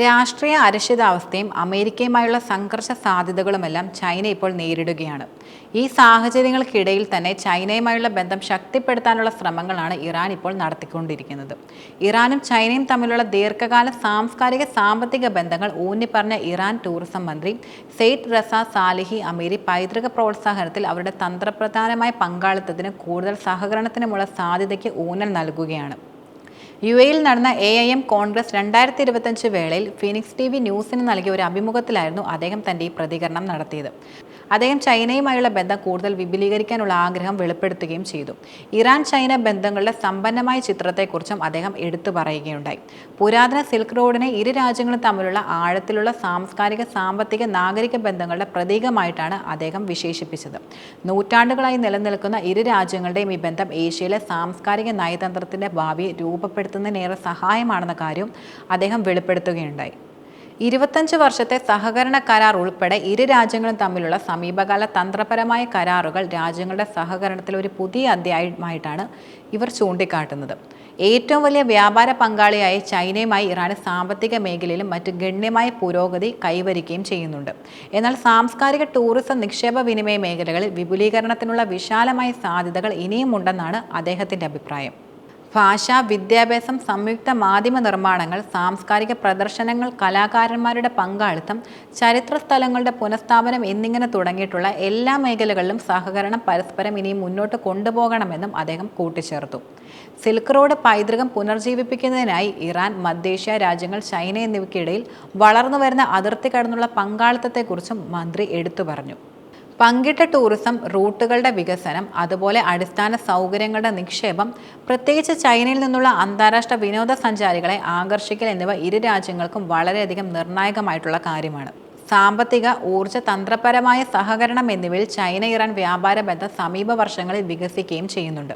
രാഷ്ട്രീയ അരക്ഷിതാവസ്ഥയും അമേരിക്കയുമായുള്ള സംഘർഷ സാധ്യതകളുമെല്ലാം ചൈന ഇപ്പോൾ നേരിടുകയാണ്. ഈ സാഹചര്യങ്ങൾക്കിടയിൽ തന്നെ ചൈനയുമായുള്ള ബന്ധം ശക്തിപ്പെടുത്താനുള്ള ശ്രമങ്ങളാണ് ഇറാൻ ഇപ്പോൾ നടത്തിക്കൊണ്ടിരിക്കുന്നത്. ഇറാനും ചൈനയും തമ്മിലുള്ള ദീർഘകാല സാംസ്കാരിക സാമ്പത്തിക ബന്ധങ്ങൾ ഊന്നിപ്പറഞ്ഞ ഇറാൻ ടൂറിസം മന്ത്രി സെയ്ദ് റസ സാലിഹി അമീരി പൈതൃക പ്രോത്സാഹനത്തിൽ അവരുടെ തന്ത്രപ്രധാനമായ പങ്കാളിത്തത്തിന് കൂടുതൽ സഹകരണത്തിനുമുള്ള സാധ്യതയ്ക്ക് ഊന്നൽ നൽകുകയാണ്. യു എയിൽ നടന്ന എ ഐ എം കോൺഗ്രസ് രണ്ടായിരത്തി ഇരുപത്തഞ്ച് വേളയിൽ ഫിനിക്സ് ടി വി ന്യൂസിന് നൽകിയ ഒരു അഭിമുഖത്തിലായിരുന്നു അദ്ദേഹം തന്റെ ഈ പ്രതികരണം നടത്തിയത്. അദ്ദേഹം ചൈനയുമായുള്ള ബന്ധം കൂടുതൽ വിപുലീകരിക്കാനുള്ള ആഗ്രഹം വെളിപ്പെടുത്തുകയും ചെയ്തു. ഇറാൻ ചൈന ബന്ധങ്ങളുടെ സമ്പന്നമായ ചിത്രത്തെക്കുറിച്ചും അദ്ദേഹം എടുത്തു പറയുകയുണ്ടായി. പുരാതന സിൽക്ക് റോഡിനെ ഇരു രാജ്യങ്ങളും തമ്മിലുള്ള ആഴത്തിലുള്ള സാംസ്കാരിക സാമ്പത്തിക നാഗരിക ബന്ധങ്ങളുടെ പ്രതീകമായിട്ടാണ് അദ്ദേഹം വിശേഷിപ്പിച്ചത്. നൂറ്റാണ്ടുകളായി നിലനിൽക്കുന്ന ഇരു രാജ്യങ്ങളുടെയും ഈ ബന്ധം ഏഷ്യയിലെ സാംസ്കാരിക നയതന്ത്രത്തിന്റെ ഭാവിയെ രൂപപ്പെടുത്തുന്നതിനേറെ സഹായമാണെന്ന കാര്യം അദ്ദേഹം വെളിപ്പെടുത്തുകയുണ്ടായി. ഇരുപത്തഞ്ച് വർഷത്തെ സഹകരണ കരാർ ഉൾപ്പെടെ ഇരു രാജ്യങ്ങളും തമ്മിലുള്ള സമീപകാല തന്ത്രപരമായ കരാറുകൾ രാജ്യങ്ങളുടെ സഹകരണത്തിൽ ഒരു പുതിയ അധ്യായമായിട്ടാണ് ഇവർ ചൂണ്ടിക്കാട്ടുന്നത്. ഏറ്റവും വലിയ വ്യാപാര പങ്കാളിയായ ചൈനയുമായി ഇറാൻ സാമ്പത്തിക മേഖലയിലും മറ്റ് ഗണ്യമായ പുരോഗതി കൈവരിക്കുകയും ചെയ്യുന്നുണ്ട്. എന്നാൽ സാംസ്കാരിക ടൂറിസം നിക്ഷേപ വിനിമയ മേഖലകളിൽ വിപുലീകരണത്തിനുള്ള വിശാലമായ സാധ്യതകൾ ഇനിയും ഉണ്ടെന്നാണ് അദ്ദേഹത്തിന്റെ അഭിപ്രായം. ഭാഷ വിദ്യാഭ്യാസം സംയുക്ത മാധ്യമ നിർമ്മാണങ്ങൾ സാംസ്കാരിക പ്രദർശനങ്ങൾ കലാകാരന്മാരുടെ പങ്കാളിത്തം ചരിത്ര സ്ഥലങ്ങളുടെ പുനഃസ്ഥാപനം എന്നിങ്ങനെ തുടങ്ങിയിട്ടുള്ള എല്ലാ മേഖലകളിലും സഹകരണം പരസ്പരം ഇനിയും മുന്നോട്ട് കൊണ്ടുപോകണമെന്നും അദ്ദേഹം കൂട്ടിച്ചേർത്തു. സിൽക്ക് റോഡ് പൈതൃകം പുനർജീവിപ്പിക്കുന്നതിനായി ഇറാൻ മധ്യേഷ്യ രാജ്യങ്ങൾ ചൈന എന്നിവയ്ക്കിടയിൽ വളർന്നുവരുന്ന അതിർത്തി കടന്നുള്ള പങ്കാളിത്തത്തെക്കുറിച്ചും മന്ത്രി എടുത്തു പറഞ്ഞു. പങ്കിട്ട ടൂറിസം റൂട്ടുകളുടെ വികസനം അതുപോലെ അടിസ്ഥാന സൗകര്യങ്ങളുടെ നിക്ഷേപം പ്രത്യേകിച്ച് ചൈനയിൽ നിന്നുള്ള അന്താരാഷ്ട്ര വിനോദസഞ്ചാരികളെ ആകർഷിക്കൽ എന്നിവ ഇരു രാജ്യങ്ങൾക്കും വളരെയധികം നിർണായകമായിട്ടുള്ള കാര്യമാണ്. സാമ്പത്തിക ഊർജ തന്ത്രപരമായ സഹകരണം എന്നിവയിൽ ചൈന ഇറാൻ വ്യാപാര ബന്ധം സമീപ വർഷങ്ങളിൽ വികസിക്കുകയും ചെയ്യുന്നുണ്ട്.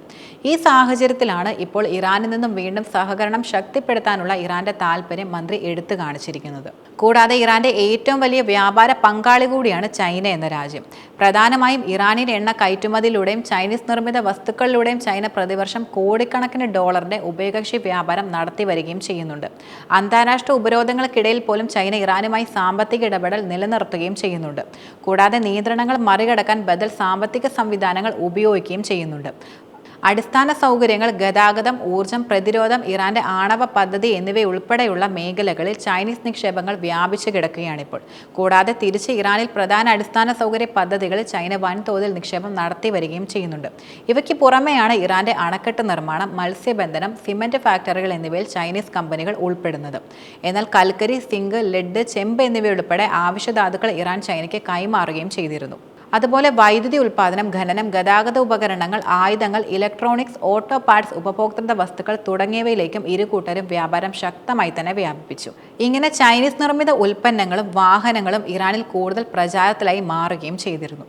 ഈ സാഹചര്യത്തിലാണ് ഇപ്പോൾ ഇറാനിൽ നിന്നും വീണ്ടും സഹകരണം ശക്തിപ്പെടുത്താനുള്ള ഇറാന്റെ താല്പര്യം മന്ത്രി എടുത്തു കാണിച്ചിരിക്കുന്നത്. കൂടാതെ ഇറാന്റെ ഏറ്റവും വലിയ വ്യാപാര പങ്കാളി കൂടിയാണ് ചൈന എന്ന രാജ്യം. പ്രധാനമായും ഇറാനിൽ എണ്ണ കയറ്റുമതിയിലൂടെയും ചൈനീസ് നിർമ്മിത വസ്തുക്കളിലൂടെയും ചൈന പ്രതിവർഷം കോടിക്കണക്കിന് ഡോളറിന്റെ ഉഭയകക്ഷി വ്യാപാരം നടത്തി വരികയും ചെയ്യുന്നുണ്ട്. അന്താരാഷ്ട്ര ഉപരോധങ്ങൾക്കിടയിൽ പോലും ചൈന ഇറാനുമായി സാമ്പത്തിക ഇടപെടൽ നിലനിർത്തുകയും ചെയ്യുന്നുണ്ട്. കൂടാതെ നിയന്ത്രണങ്ങൾ മറികടക്കാൻ ബദൽ സാമ്പത്തിക സംവിധാനങ്ങൾ ഉപയോഗിക്കുകയും ചെയ്യുന്നുണ്ട്. അടിസ്ഥാന സൗകര്യങ്ങൾ ഗതാഗതം ഊർജം പ്രതിരോധം ഇറാന്റെ ആണവ പദ്ധതി എന്നിവയുൾപ്പെടെയുള്ള മേഖലകളിൽ ചൈനീസ് നിക്ഷേപങ്ങൾ വ്യാപിച്ചു കിടക്കുകയാണിപ്പോൾ. കൂടാതെ തിരിച്ച് ഇറാനിൽ പ്രധാന അടിസ്ഥാന സൗകര്യ പദ്ധതികളിൽ ചൈന വൻതോതിൽ നിക്ഷേപം നടത്തി വരികയും ചെയ്യുന്നുണ്ട്. ഇവയ്ക്ക് പുറമെയാണ് ഇറാന്റെ അണക്കെട്ട് നിർമ്മാണം മത്സ്യബന്ധനം സിമന്റ് ഫാക്ടറികൾ എന്നിവയിൽ ചൈനീസ് കമ്പനികൾ ഉൾപ്പെടുന്നത്. എന്നാൽ കൽക്കരി സിങ്ക് ലെഡ് ചെമ്പ് എന്നിവയുൾപ്പെടെ ആവശ്യധാതുക്കൾ ഇറാൻ ചൈനയ്ക്ക് കൈമാറുകയും ചെയ്തിരുന്നു. അതുപോലെ വൈദ്യുതി ഉൽപ്പാദനം ഖനനം ഗതാഗത ഉപകരണങ്ങൾ ആയുധങ്ങൾ ഇലക്ട്രോണിക്സ് ഓട്ടോ പാർട്സ് ഉപഭോക്തൃ വസ്തുക്കൾ തുടങ്ങിയവയിലേക്കും ഇരു കൂട്ടരും വ്യാപാരം ശക്തമായി തന്നെ വ്യാപിപ്പിച്ചു. ഇങ്ങനെ ചൈനീസ് നിർമ്മിത ഉൽപ്പന്നങ്ങളും വാഹനങ്ങളും ഇറാനിൽ കൂടുതൽ പ്രചാരത്തിലായി മാറുകയും ചെയ്തിരുന്നു.